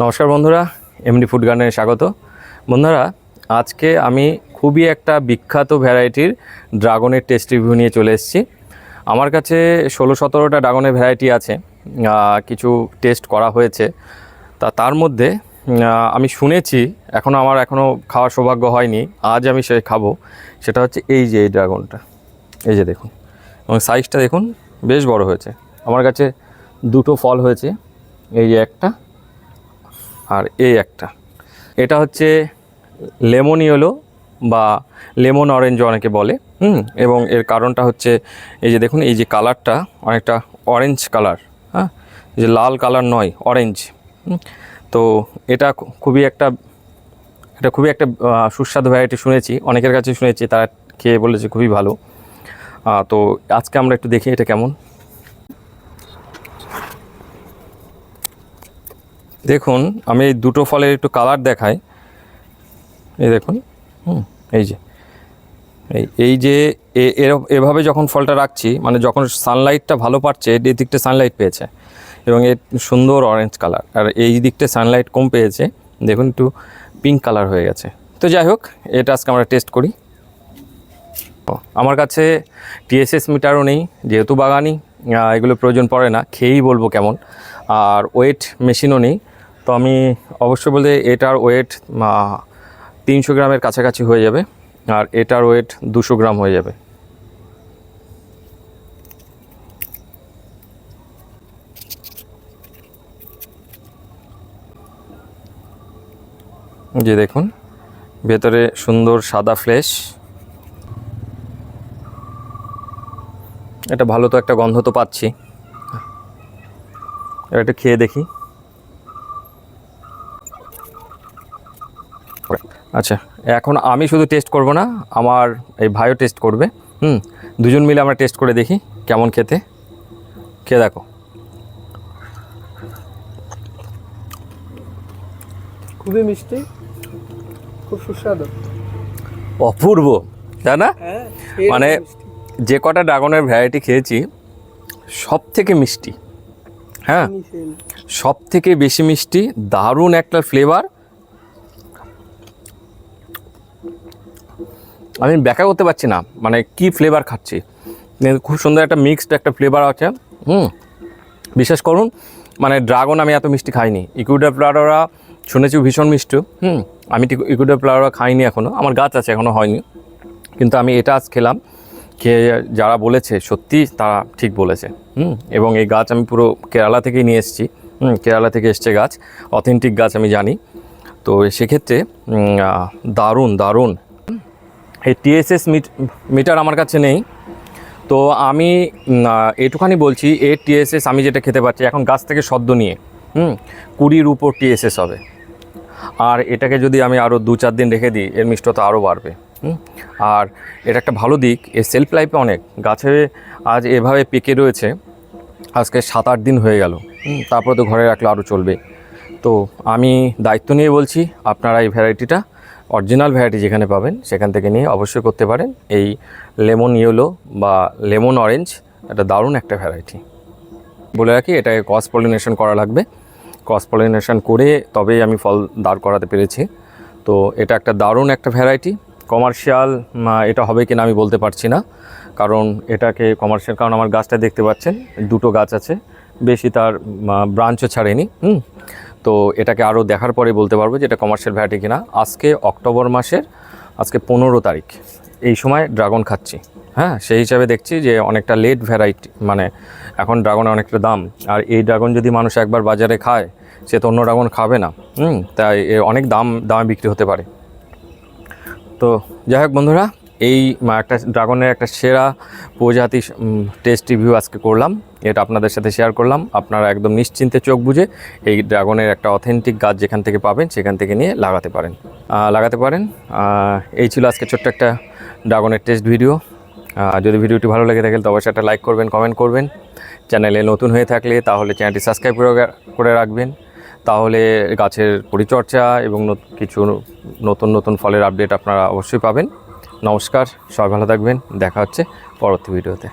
নমস্কার বন্ধুরা MD food গার্ডেনে স্বাগত। বন্ধুরা, আজকে আমি খুবই একটা বিখ্যাত ভ্যারাইটির ড্রাগনের টেস্ট রিভিউ নিয়ে চলে এসেছি। আমার কাছে ষোলো সতেরোটা ড্রাগনের ভ্যারাইটি আছে কিছু টেস্ট করা হয়েছে। তা তার মধ্যে আমি শুনেছি এখনও আমার এখনও খাওয়ার সৌভাগ্য হয়নি, আজ আমি সে খাব। সেটা হচ্ছে এই যে এই ড্রাগনটা, এই যে দেখুন, এবং সাইজটা দেখুন, বেশ বড় হয়েছে। আমার কাছে দুটো ফল হয়েছে, এই যে একটা আর এই একটা। এটা হচ্ছে লেমন ইয়েলো বা লেমন অরেঞ্জ অনেকে বলে, হুম? এবং এর কারণটা হচ্ছে, এই যে দেখুন, এই যে কালারটা অনেকটা অরেঞ্জ কালার হ্যাঁ? যে লাল কালার নয়, অরেঞ্জ তো এটা খুবই একটা, এটা খুবই একটা সুস্বাদু ভ্যারাইটি শুনেছি, অনেকের কাছে শুনেছি, তারা খেয়ে বলেছে খুবই ভালো। তো আজকে আমরা একটু দেখি এটা কেমন। দেখুন, আমি এই দুটো ফলের একটু কালার দেখাই। এই দেখুন, হুম, এই যে, এই এই যে এভাবে যখন ফলটা রাখছি মানে যখন সানলাইটটা ভালো পাচ্ছে এই দিকটা সানলাইট পেয়েছে। এবং এর সুন্দর অরেঞ্জ কালার আর এই দিকটা সানলাইট কম পেয়েছে। দেখুন, একটু পিঙ্ক কালার হয়ে গেছে। তো যাই হোক, এটা আজকে আমরা টেস্ট করি। আমার কাছে টিএসএস মিটারও নেই, যেহেতু বাগানি এগুলো প্রয়োজন পড়ে না, খেয়েই বলব কেমন। আর ওয়েট মেশিনও নেই। তো আমি অবশ্যই বলতে এটার ওয়েট তিনশো গ্রামের কাছাকাছি হয়ে যাবে আর এটার ওয়েট দুশো গ্রাম হয়ে যাবে। যে দেখুন, ভেতরে সুন্দর সাদা ফ্লেশ এটা ভালো তো একটা গন্ধ তো পাচ্ছি। এবার একটু খেয়ে দেখি। আচ্ছা এখন আমি শুধু টেস্ট করব না আমার এই ভাইও টেস্ট করবে হুম? দুজন মিলে আমরা টেস্ট করে দেখি কেমন খেতে। খেয়ে দেখো। খুবই মিষ্টি খুব সুস্বাদু। অপূর্ব তাই না? হ্যাঁ মানে যে কটা ড্রাগনের ভ্যারাইটি খেয়েছি সব থেকে মিষ্টি হ্যাঁ? সব থেকে বেশি মিষ্টি দারুণ একটা ফ্লেভার আমি ব্যাখ্যা করতে পারছি না মানে কি ফ্লেভার খাচ্ছি। খুব সুন্দর একটা মিক্সড একটা ফ্লেভার আছে, হুম। বিশেষ করুন মানে ড্রাগন আমি এত মিষ্টি খাইনি। ইকুইডা প্লাডোরা শুনেছি ভীষণ মিষ্টি, হুম। আমি ঠিক ইকুইডা প্লাডোরা খাইনি এখনও আমার গাছ আছে এখনও হয়নি। কিন্তু আমি এটা আজ খেলাম, খেয়ে যারা বলেছে, সত্যি তারা ঠিক বলেছে, হুম। এবং এই গাছ আমি পুরো কেরালা থেকেই নিয়ে এসেছি, হুম, কেরালা থেকে এসছে গাছ অথেন্টিক গাছ আমি জানি। তো সেক্ষেত্রে দারুণ দারুণ এই টিএসএস মিটার আমার কাছে নেই। তো আমি এটুখানি বলছি এর টিএসএস আমি যেটা খেতে পাচ্ছি, এখন গাছ থেকে সদ্য নিয়ে, হুম, কুড়ির উপর টিএসএস হবে। আর এটাকে যদি আমি আরও দু চার দিন রেখে দিই, এর মিষ্টতা আরও বাড়বে? আর এটা একটা ভালো দিক এর সেলফ লাইফে অনেক, গাছে আজ এভাবে পেকে রয়েছে, আজকে সাত আট দিন হয়ে গেল তারপরে তো ঘরে রাখলে আরও চলবে। তো আমি দায়িত্ব নিয়ে বলছি, আপনারা এই ভ্যারাইটিটা অরিজিনাল ভ্যারাইটি যেখানে পাবেন, সেখান থেকে নিয়ে অবশ্যই করতে পারেন। এই লেমন ইয়েলো বা লেমন অরেঞ্জ এটা দারুণ একটা ভ্যারাইটি বলে রাখি, এটাকে ক্রস পলিনেশন করা লাগবে। ক্রস পলিনেশন করে তবেই আমি ফল দাঁড় করাতে পেরেছি। তো এটা একটা দারুণ একটা ভ্যারাইটি কমার্শিয়াল এটা হবে কিনা আমি বলতে পারছি না। কারণ এটাকে কমার্শিয়াল কারণ আমার গাছটা দেখতে পাচ্ছেন, দুটো গাছ আছে। বেশি তার ব্রাঞ্চও ছাড়েনি। হুম? তো এটাকে আরও দেখার পরে বলতে পারব যে এটা কমার্শিয়াল ভ্যারাইটি কিনা। আজকে অক্টোবর মাসের, আজকে পনেরো তারিখ। এই সময় ড্রাগন খাচ্ছি। হ্যাঁ সেই হিসাবে দেখছি যে অনেকটা লেট ভ্যারাইটি মানে এখন ড্রাগনের অনেকটা দাম। আর এই ড্রাগন যদি মানুষ একবার বাজারে খায়, সে তো অন্য ড্রাগন খাবে না। হুম, তাই অনেক দাম, দামে বিক্রি হতে পারে। তো যাই হোক বন্ধুরা এই একটা ড্রাগনের একটা সেরা প্রজাতি টেস্ট রিভিউ আজকে করলাম। এটা আপনাদের সাথে শেয়ার করলাম। আপনারা একদম নিশ্চিন্তে চোখ বুঝে এই ড্রাগনের একটা অথেন্টিক গাছ যেখান থেকে পাবেন, সেখান থেকে নিয়ে লাগাতে পারেন। লাগাতে পারেন। এই ছিল আজকে ছোট্ট একটা ড্রাগনের টেস্ট ভিডিও যদি ভিডিওটি ভালো লেগে থাকে তো অবশ্যই একটা লাইক করবেন কমেন্ট করবেন। চ্যানেলে নতুন হয়ে থাকলে তাহলে চ্যানেলটি সাবস্ক্রাইব করে রাখবেন। তাহলে গাছের পরিচর্যা এবং কিছু নতুন নতুন ফলের আপডেট আপনারা অবশ্যই পাবেন। নমস্কার সবাই ভালো থাকবেন দেখা হচ্ছে পরবর্তী ভিডিওতে।